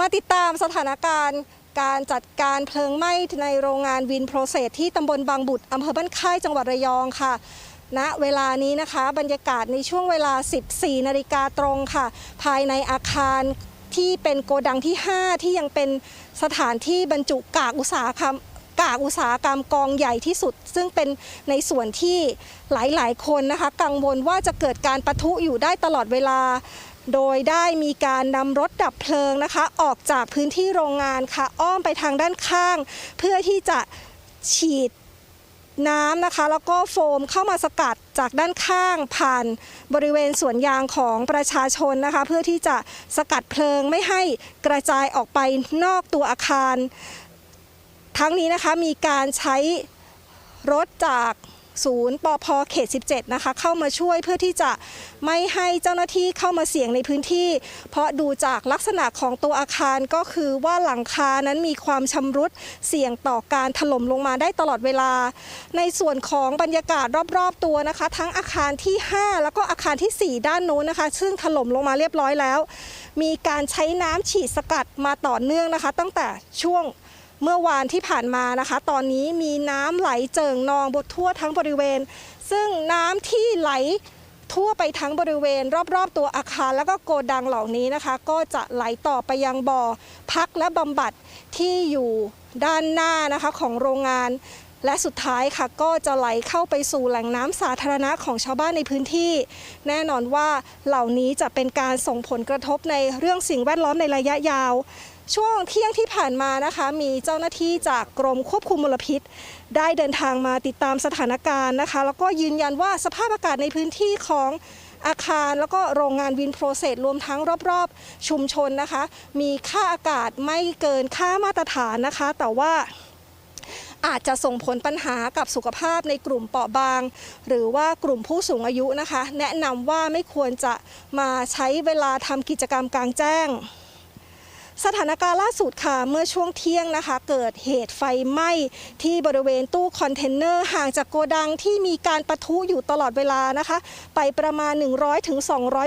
มาติดตามสถานการณ์การจัดการเพลิงไหม้ในโรงงานวินโปรเซสที่ตำบลบางบุตรอำเภอบ้านค่ายจังหวัดระยองค่ะณเวลานี้นะคะ บรรยากาศในช่วงเวลา 14 นาฬิกาตรงค่ะ ภายในอาคารที่เป็นโกดังที่ 5 ที่ยังเป็นสถานที่บรรจุกากอุตสาหกรรมกากอุตสาหกรรมกองใหญ่ที่สุด ซึ่งเป็นในส่วนที่หลายๆ คนนะคะ กังวลว่าจะเกิดการปะทุอยู่ได้ตลอดเวลา โดยได้มีการนำรถดับเพลิงนะคะ ออกจากพื้นที่โรงงานค่ะ อ้อมไปทางด้านข้าง เพื่อที่จะฉีดน้ำนะคะ แล้วก็โฟมเข้ามาสกัดจากด้านข้างผ่านบริเวณสวนยางของประชาชนนะคะ เพื่อที่จะสกัดเพลิงไม่ให้กระจายออกไปนอกตัวอาคาร ทั้งนี้นะคะมีการใช้รถจาก ศูนย์ปอพเขต 17 นะคะ เข้ามาช่วยเพื่อที่จะไม่ให้เจ้าหน้าที่เข้ามาเสี่ยงในพื้นที่ เพราะดูจากลักษณะของตัวอาคารก็คือว่าหลังคานั้นมีความชำรุดเสี่ยงต่อการถล่มลงมาได้ตลอดเวลา ในส่วนของบรรยากาศรอบๆตัวนะคะ ทั้งอาคารที่ 5 แล้วก็อาคารทีสี่4 ด้านโน้นนะคะ ซึ่งถล่มลงมาเรียบร้อยแล้ว มีการใช้น้ำฉีดสกัดมาต่อเนื่องนะคะ ตั้งแต่ช่วง เมื่อวานที่ผ่านมานะคะ ตอนนี้มีน้ำไหลเจิ่งนองบนทั่วทั้งบริเวณ ซึ่งน้ำที่ไหลทั่วไปทั้งบริเวณ รอบ ๆ ตัวอาคารแล้วก็โกดังเหล่านี้นะคะ ก็จะไหลต่อไปยังบ่อพักและบำบัดที่อยู่ด้านหน้านะคะของโรงงาน และสุดท้ายค่ะก็จะไหลเข้าไปสู่แหล่งน้ำสาธารณะของชาวบ้านในพื้นที่ แน่นอนว่าเหล่านี้จะเป็นการส่งผลกระทบในเรื่องสิ่งแวดล้อมในระยะยาว ช่วงเที่ยงที่ผ่านมานะคะ มีเจ้าหน้าที่จากกรมควบคุมมลพิษ ได้เดินทางมาติดตามสถานการณ์นะคะ แล้วก็ยืนยันว่าสภาพอากาศในพื้นที่ของอาคารแล้วก็โรงงานวินโปรเซสรวมทั้งรอบๆ ชุมชนนะคะ มีค่าอากาศไม่เกินค่ามาตรฐานนะคะ แต่ว่าอาจจะส่งผลปัญหากับสุขภาพในกลุ่มเปราะบาง หรือว่ากลุ่มผู้สูงอายุนะคะ แนะนำว่าไม่ควรจะมาใช้เวลาทำกิจกรรมกลางแจ้ง สถานการณ์ล่าสุดค่ะเมื่อช่วงเที่ยงนะคะ เกิดเหตุไฟไหม้ที่บริเวณตู้คอนเทนเนอร์ห่างจากโกดังที่มีการปะทุอยู่ตลอดเวลานะคะ ไปประมาณ 100-200ถึง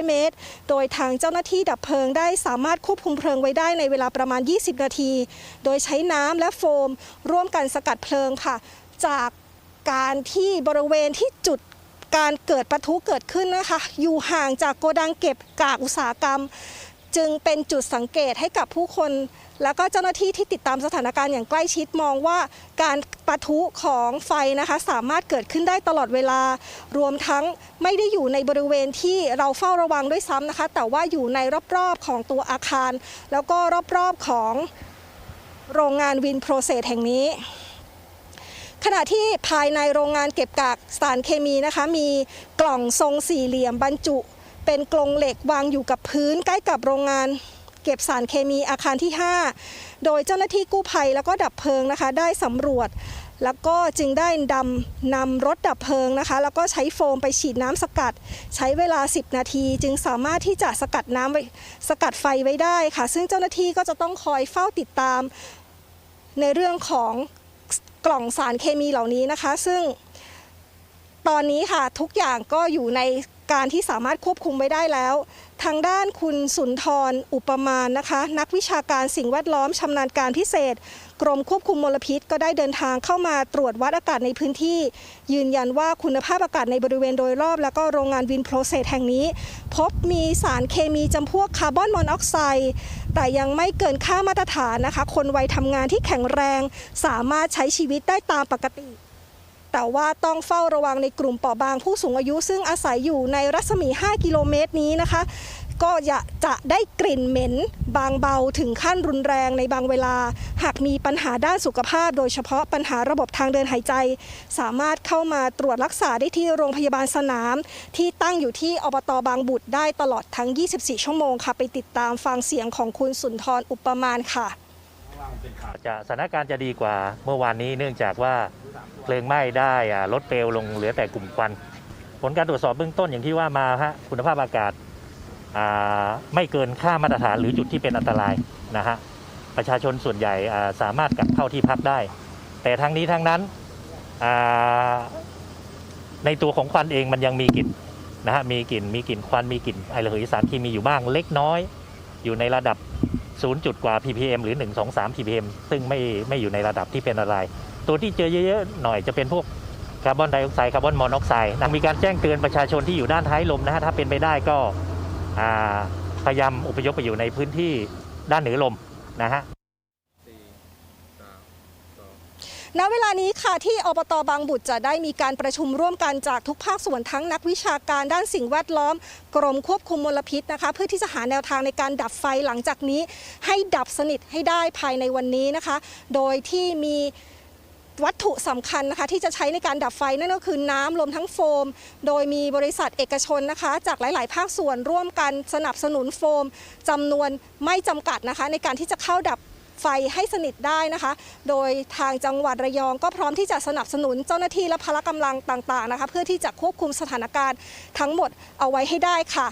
เมตร โดยทางเจ้าหน้าที่ดับเพลิงได้สามารถควบคุมเพลิงไว้ได้ในเวลาประมาณ 20 นาที โดยใช้น้ำและโฟม ร่วมกันสกัดเพลิงค่ะ จากการที่บริเวณที่จุดการเกิดปะทุเกิดขึ้นนะคะ อยู่ห่างจากโกดังเก็บกากอุตสาหกรรม จึงเป็นจุดสังเกตให้กับผู้คน แล้วก็เจ้าหน้าที่ที่ติดตามสถานการณ์อย่างใกล้ชิดมองว่าการปะทุของไฟนะคะ สามารถเกิดขึ้นได้ตลอดเวลา รวมทั้งไม่ได้อยู่ในบริเวณที่เราเฝ้าระวังด้วยซ้ำนะคะ แต่ว่าอยู่ในรอบๆของตัวอาคาร แล้วก็รอบๆของโรงงานวินโปรเซสแห่งนี้ขณะที่ภายในโรงงานเก็บกากสารเคมีนะคะ มีกล่องทรงสี่เหลี่ยมบรรจุ เป็นกรงเหล็กวางอยู่กับพื้นใกล้กับโรงงาน เก็บสารเคมีอาคารที่ 5 โดยเจ้าหน้าที่กู้ภัยแล้วก็ดับเพลิงนะคะ ได้สำรวจ แล้วก็จึงได้ดำนำรถดับเพลิงนะคะ แล้วก็ใช้โฟมไปฉีดน้ำสกัด ใช้เวลา 10 นาที จึงสามารถที่จะสกัดน้ำไว้สกัดไฟไว้ได้ค่ะ ซึ่งเจ้าหน้าที่ก็จะต้องคอยเฝ้าติดตาม ในเรื่องของกล่องสารเคมีเหล่านี้นะคะ ซึ่งตอนนี้ค่ะทุกอย่างก็อยู่ใน การที่สามารถควบคุมไว้ได้แล้ว ทางด้านคุณสุนทรอุปมาณนะคะ นักวิชาการสิ่งแวดล้อมชำนาญการพิเศษ กรมควบคุมมลพิษ ก็ได้เดินทางเข้ามาตรวจวัดอากาศในพื้นที่ ยืนยันว่าคุณภาพอากาศในบริเวณโดยรอบ แล้วก็โรงงานวินโปรเซสแห่งนี้ พบมีสารเคมีจำพวกคาร์บอนมอนอกไซด์แต่ยังไม่เกินค่ามาตรฐานนะคะ คนวัยทำงานที่แข็งแรง สามารถใช้ชีวิตได้ตามปกติ แต่ว่าต้องเฝ้าระวังในกลุ่มเปราะบางผู้สูงอายุ ซึ่งอาศัยอยู่ในรัศมี 5 กิโลเมตรนี้นะคะ ก็จะจะได้กลิ่นเหม็นบางเบาถึงขั้นรุนแรงในบางเวลา หากมีปัญหาด้านสุขภาพ โดยเฉพาะปัญหาระบบทางเดินหายใจ สามารถเข้ามาตรวจรักษาได้ที่โรงพยาบาลสนาม ที่ตั้งอยู่ที่อบตบางบุตรได้ตลอดทั้ง 24 ชั่วโมงค่ะ ไปติดตามฟังเสียงของคุณสุนทรอุปมาณค่ะจะสถานการณ์จะดีกว่าเมื่อวานนี้เนื่องจากว่า เพลิงไหม้ได้ลดเปลวลงเหลือแต่กลุ่มควัน ผลการตรวจสอบเบื้องต้นอย่างที่ว่ามาฮะคุณภาพอากาศาไม่เกินค่ามาตรฐานหรือจุดที่เป็นอันตรายนะฮะประชาชนส่วนใหญ่าสามารถกลับเข้าที่พักได้ แต่ทั้งนี้ทั้งนั้นในตัวของควันเองมันยังมีกลิ่นนะฮะมีกลิ่นมีกลิ่นควันมีกลิ่นไอระเหยสารเคมีอยู่บ้างเล็กน้อย อยู่ในระดับ 0 จุดกว่า ppm หรือ 1 2 3 ppm ซึ่งไม่ไม่อยู่ในระดับที่เป็นอะไร ตัวที่เจอเยอะๆหน่อยจะเป็นพวกคาร์บอนไดออกไซด์คาร์บอนมอนอกไซด์มีการแจ้งเตือนประชาชนที่อยู่ด้านท้ายลมนะฮะถ้าเป็นไปได้ก็พยายามอพยพไปอยู่ในพื้นที่ด้านเหนือลมนะฮะณเวลานี้ค่ะที่อบตบางบุตรจะได้มีการประชุมร่วมกันจากทุกภาคส่วนทั้งนักวิชาการด้านสิ่งแวดล้อม กรมควบคุมมลพิษนะคะ เพื่อที่จะหาแนวทางในการดับไฟหลังจากนี้ ให้ดับสนิทให้ได้ภายในวันนี้นะคะ โดยที่มี วัตถุสำคัญนะคะที่จะใช้ในการดับไฟนั่นก็คือน้ำรวมทั้งโฟม โดยมีบริษัทเอกชนนะคะ จากหลาย ๆ ภาคส่วนร่วมกันสนับสนุนโฟมจำนวนไม่จำกัดนะคะ ในการที่จะเข้าดับไฟให้สนิทได้นะคะ โดยทางจังหวัดระยองก็พร้อมที่จะสนับสนุนเจ้าหน้าที่และพละกำลังต่าง ๆ นะคะ เพื่อที่จะควบคุมสถานการณ์ทั้งหมดเอาไว้ให้ได้ค่ะ